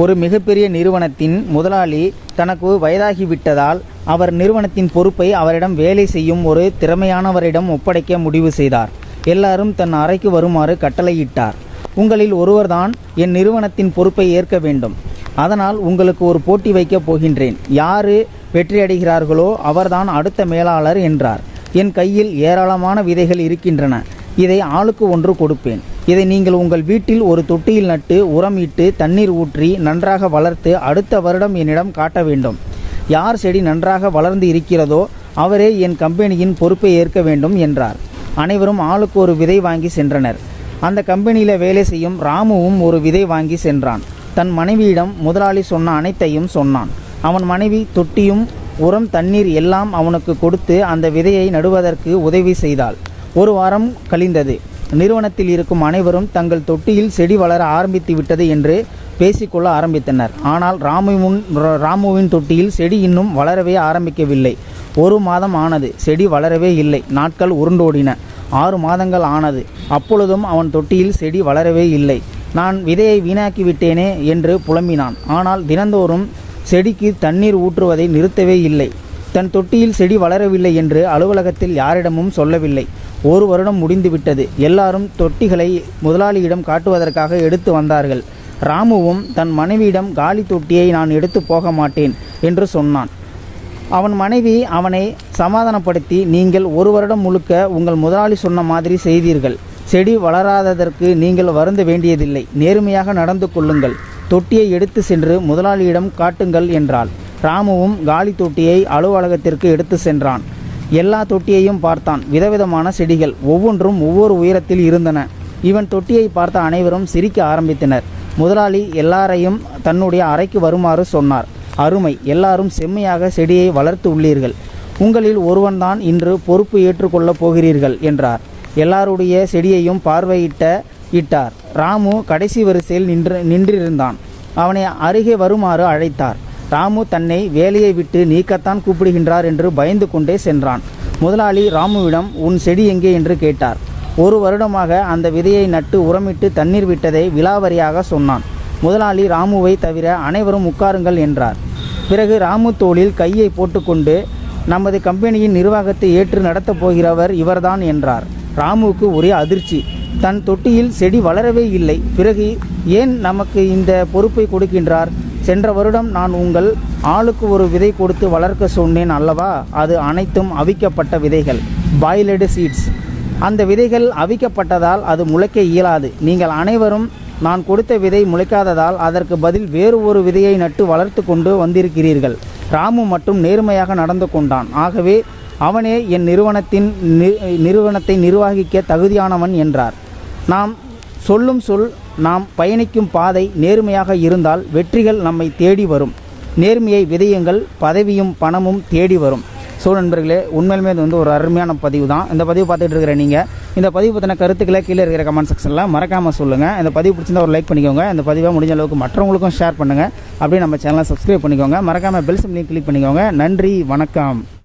ஒரு மிகப்பெரிய நிறுவனத்தின் முதலாளி தனக்கு வயதாகிவிட்டதால் அவர் நிறுவனத்தின் பொறுப்பை அவரிடம் வேலை செய்யும் ஒரு திறமையானவரிடம் ஒப்படைக்க முடிவு செய்தார். எல்லாரும் தன் அறைக்கு வருமாறு கட்டளையிட்டார். உங்களில் ஒருவர்தான் என் நிறுவனத்தின் பொறுப்பை ஏற்க வேண்டும். அதனால் உங்களுக்கு ஒரு போட்டி வைக்கப் போகின்றேன். யாரு வெற்றியடைகிறார்களோ அவர்தான் அடுத்த மேலாளர் என்றார். என் கையில் ஏராளமான விதைகள் இருக்கின்றன. இதை ஆளுக்கு ஒன்று கொடுப்பேன். இதை நீங்கள் உங்கள் வீட்டில் ஒரு தொட்டியில் நட்டு உரம் இட்டு தண்ணீர் ஊற்றி நன்றாக வளர்த்து அடுத்த வருடம் என்னிடம் காட்ட வேண்டும். யார் செடி நன்றாக வளர்ந்து இருக்கிறதோ அவரே என் கம்பெனியின் பொறுப்பை ஏற்க வேண்டும் என்றார். அனைவரும் ஆளுக்கு ஒரு விதை வாங்கி சென்றனர். அந்த கம்பெனியில் வேலை செய்யும் ராமுவும் ஒரு விதை வாங்கி சென்றான். தன் மனைவியிடம் முதலாளி சொன்ன அனைத்தையும் சொன்னான். அவன் மனைவி தொட்டியும் உரம் தண்ணீர் எல்லாம் அவனுக்கு கொடுத்து அந்த விதையை நடுவதற்கு உதவி செய்தாள். ஒரு வாரம் கழிந்தது. நிறுவனத்தில் இருக்கும் அனைவரும் தங்கள் தொட்டியில் செடி வளர ஆரம்பித்து விட்டது என்று பேசிக்கொள்ள ஆரம்பித்தனர். ஆனால் ராமுவின் ராமுவின் தொட்டியில் செடி இன்னும் வளரவே ஆரம்பிக்கவில்லை. ஒரு மாதம் ஆனது. செடி வளரவே இல்லை. நாட்கள் உருண்டோடின. ஆறு மாதங்கள் ஆனது. அப்பொழுதும் அவன் தொட்டியில் செடி வளரவே இல்லை. நான் விதையை வீணாக்கி விட்டேனே என்று புலம்பினான். ஆனால் தினந்தோறும் செடிக்கு தண்ணீர் ஊற்றுவதை நிறுத்தவே இல்லை. தன் தொட்டியில் செடி வளரவில்லை என்று அலுவலகத்தில் யாரிடமும் சொல்லவில்லை. ஒரு வருடம் முடிந்துவிட்டது. எல்லாரும் தொட்டிகளை முதலாளியிடம் காட்டுவதற்காக எடுத்து வந்தார்கள். ராமுவும் தன் மனைவியிடம் காலி தொட்டியை நான் எடுத்து போக மாட்டேன் என்று சொன்னான். அவன் மனைவி அவனை சமாதானப்படுத்தி நீங்கள் ஒரு வருடம் முழுக்க உங்கள் முதலாளி சொன்ன மாதிரி செய்தீர்கள். செடி வளராததற்கு நீங்கள் வருந்த வேண்டியதில்லை. நேர்மையாக நடந்து கொள்ளுங்கள். தொட்டியை எடுத்து சென்று முதலாளியிடம் காட்டுங்கள் என்றாள். ராமுவும் காலி தொட்டியை அலுவலகத்திற்கு எடுத்து சென்றான். எல்லா தொட்டியையும் பார்த்தான். விதவிதமான செடிகள் ஒவ்வொன்றும் ஒவ்வொரு உயரத்தில் இருந்தன. இவன் தொட்டியை பார்த்த அனைவரும் சிரிக்க ஆரம்பித்தனர். முதலாளி எல்லாரையும் தன்னுடைய அறைக்கு வருமாறு சொன்னார். அருமை எல்லாரும் செம்மையாக செடியை வளர்த்து உள்ளீர்கள். உங்களில் ஒருவன்தான் இன்று பொறுப்பு ஏற்றுக்கொள்ளப் போகிறீர்கள் என்றார். எல்லாருடைய செடியையும் பார்வையிட்ட இட்டார். ராமு கடைசி வரிசையில் நின்று நின்றிருந்தான். அவனை அருகே வருமாறு அழைத்தார். ராமு தன்னை வேலையை விட்டு நீக்கத்தான் கூப்பிடுகின்றார் என்று பயந்து கொண்டே சென்றான். முதலாளி ராமுவிடம் உன் செடி எங்கே? என்று கேட்டார். ஒரு வருடமாக அந்த விதையை நட்டு உரமிட்டு தண்ணீர் விட்டதை விலாவரியாக சொன்னான். முதலாளி ராமுவை தவிர அனைவரும் உட்காருங்கள் என்றார். பிறகு ராமு தோளில் கையை போட்டுக்கொண்டு நமது கம்பெனியின் நிர்வாகத்தை ஏற்று நடத்தப் போகிறவர் இவர்தான் என்றார். ராமுவுக்கு ஒரே அதிர்ச்சி. தன் தொட்டியில் செடி வளரவே இல்லை. பிறகு ஏன் நமக்கு இந்த பொறுப்பை கொடுக்கின்றார்? சென்ற வருடம் நான் உங்கள் ஆளுக்கு ஒரு விதை கொடுத்து வளர்க்க சொன்னேன் அல்லவா? அது அனைத்தும் அவிக்கப்பட்ட விதைகள். பாய்லடு சீட்ஸ் அந்த விதைகள் அவிக்கப்பட்டதால் அது முளைக்க இயலாது. நீங்கள் அனைவரும் நான் கொடுத்த விதை முளைக்காததால் அதற்கு பதில் வேறு ஒரு விதையை நட்டு வளர்த்து கொண்டு வந்திருக்கிறீர்கள். ராமு மட்டும் நேர்மையாக நடந்து கொண்டான். ஆகவே அவனே என் நிறுவனத்தின் நிறுவனத்தை நிர்வகிக்க தகுதியானவன் என்றார். நாம் சொல்லும் சொல் நாம் பயணிக்கும் பாதை நேர்மையாக இருந்தால் வெற்றிகள் நம்மை தேடி வரும். நேர்மையை விதையுங்கள் பதவியும் பணமும் தேடி வரும். ஸோ நண்பர்களே உண்மையிலுமே இது வந்து ஒரு அருமையான பதிவு தான். இந்த பதிவு பார்த்துட்டு இருக்கிற நீங்கள் இந்த பதிவு பற்றின கருத்துக்களை கீழே இருக்கிற கமெண்ட் செக்ஷனில் மறக்காமல் சொல்லுங்கள் இந்த பதிவு பிடிச்சிருந்தா ஒரு லைக் பண்ணிக்கோங்க. இந்த பதிவை முடிஞ்ச அளவுக்கு மற்றவங்களுக்கும் ஷேர் பண்ணுங்கள் அப்படியே நம்ம சேனலை சப்ஸ்கிரைப் பண்ணிக்கோங்க. மறக்காமல் பெல் சிம்லையும் கிளிக் பண்ணிக்கோங்க. நன்றி வணக்கம்.